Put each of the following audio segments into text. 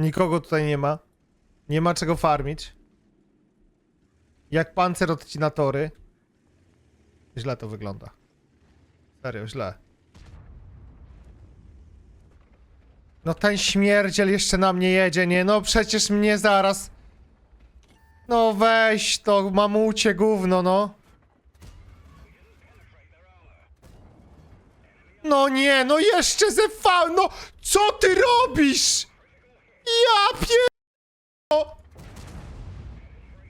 Nikogo tutaj nie ma. Nie ma czego farmić. Jak pancer odcina tory. Źle to wygląda. Serio, źle. No ten śmierdziel jeszcze na mnie jedzie, nie? No przecież mnie zaraz... No weź to, mamucie gówno, no. No nie, no jeszcze ze V, no co ty robisz? Ja pier...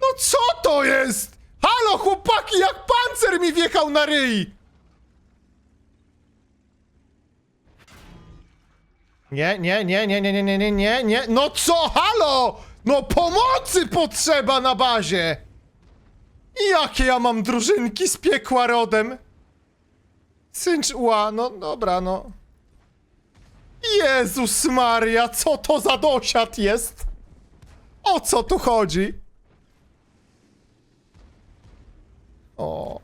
No co to jest? Halo chłopaki, jak pancer mi wjechał na ryj! Nie, nie, nie, nie, nie, nie, nie, nie, nie, nie. No co, halo? No pomocy potrzeba na bazie! Jakie ja mam drużynki z piekła rodem? Syncz ła, no dobra, no. Jezus Maria, co to za dosiad jest? O co tu chodzi? O.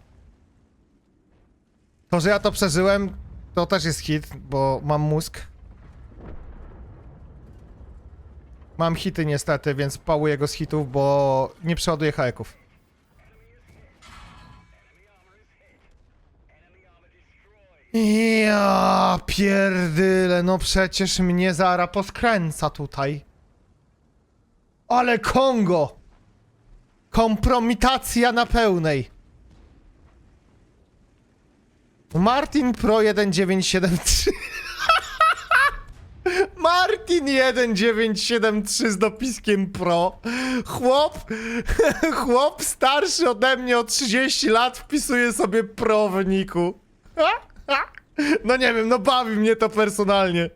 To, że ja to przeżyłem, to też jest hit, bo mam mózg. Mam hity niestety, więc pałuję go z hitów, bo nie przeładuję haeków. Ja pierdyle, no przecież mnie zara poskręca tutaj. Ale Kongo! Kompromitacja na pełnej. Martin Pro 1973. Martin 1973 z dopiskiem Pro. Chłop, chłop starszy ode mnie o 30 lat wpisuje sobie Pro w niku. No nie wiem, no bawi mnie to personalnie.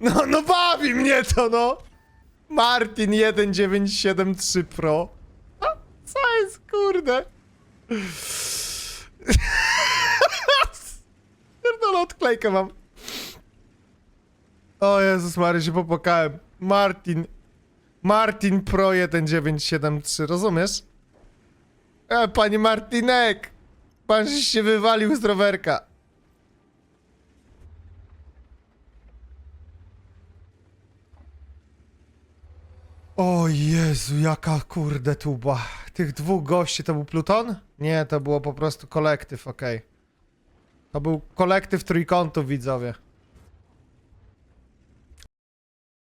No, no bawi mnie to, no. Martin 1973 Pro. Co jest, kurde? Odklejkę mam. O Jezus Mary, się popłakałem. Martin. Martin Pro 1973, rozumiesz? E, panie Martinek! Pan się wywalił z rowerka. O Jezu, jaka kurde tuba. Tych dwóch gości to był Pluton? Nie, to było po prostu kolektyw, okej. To był kolektyw trójkątów, widzowie.